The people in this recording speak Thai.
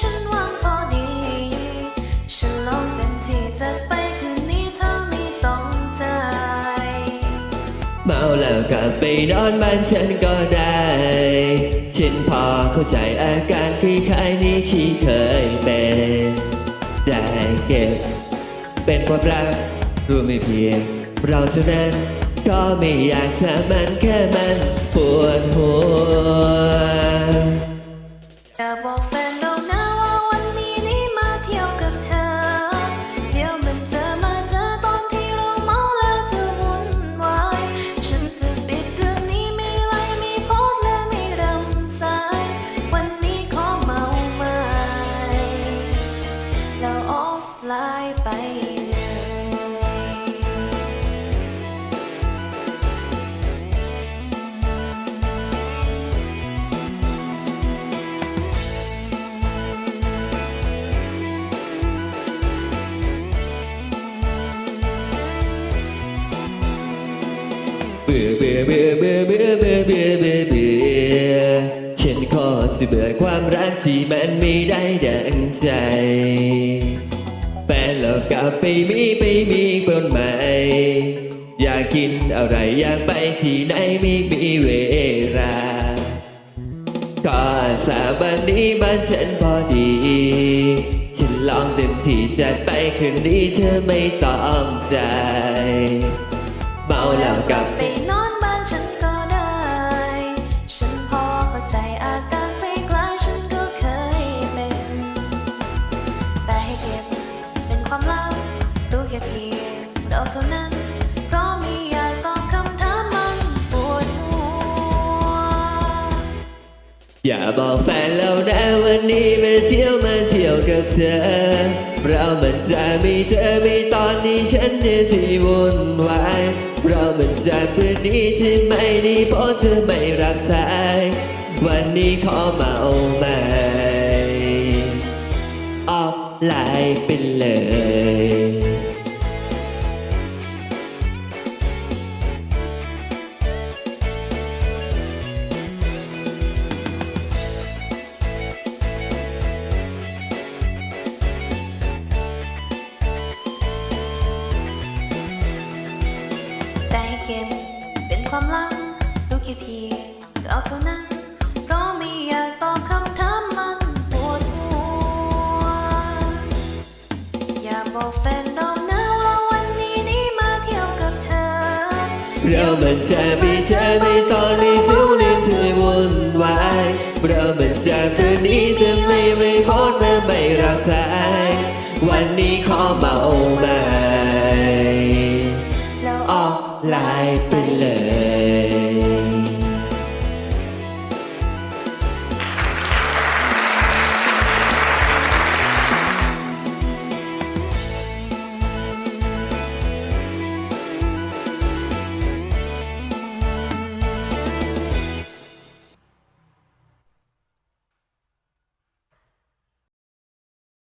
ฉันวางพอดี ฉันลองเต็มที่จัไปคืนนี้เธอม่ต้องใจเมาแล้วกลับไปนอนบ้านฉันก็ได้ ฉันพอเข้าใจอาการคล้ายๆนี้ที่เคยเป็น ได้เก็บ เป็นความรักรู้ไม่เพียง เราเท่านั้นก็ไม่อยากจะมันแค่มันปวดหัว ลน์ไปเลยเบื่อเบื่อเบื่อเบื่อเบื่อเบื่อเบื่อเบื่อเบื่อฉันขอสิเบื่อความรักที่มันไม่ได้ดังใจ แฟนเรากลับไปมีไปมีคนใหม่ อยากกินอะไรอยากไปที่ไหนไม่มีเวลาก็สาบันนี้บ้านฉันพอดี ฉันลองเต็มที่จัดไปคืนนี้เธอไม่ต้องใจ เมาแล้วกลับไปนอนบ้านฉันก็ได้ ฉันพอเข้าใจอาการ เท่านั้น เพราะไม่อยากตอบคำถามมันปวดหัว อย่าบอกแฟนเรานะวันนี้มาเที่ยวมาเที่ยวกับเธอ เรามันจะมีเธอมีตอนนี้ฉันเนี่ยที่วุ่นวายเรามันจะเพื่อนนี้ที่ไม่ดีเพราะเธอไม่รับสาย วันนี้ขอมาเมาใหม่ออกไลน์ไปเลย เก็บเป็นความลับรู้แค่เพียงเราเท่านั้นเพราะไม่อยากตอบคำถามมันปวดหัวอย่าบอกแฟนเรานะว่าวันนี้นี่มาเที่ยวกับเธอเรามันจะมีเธอในตอนนี้ทุกนี้ที่วุ่นวายเรามันจะเพื่อนนี้จะไม่ไม่พอเธอไม่รับสายวันนี้ขอเมาม่แไลายไปเลย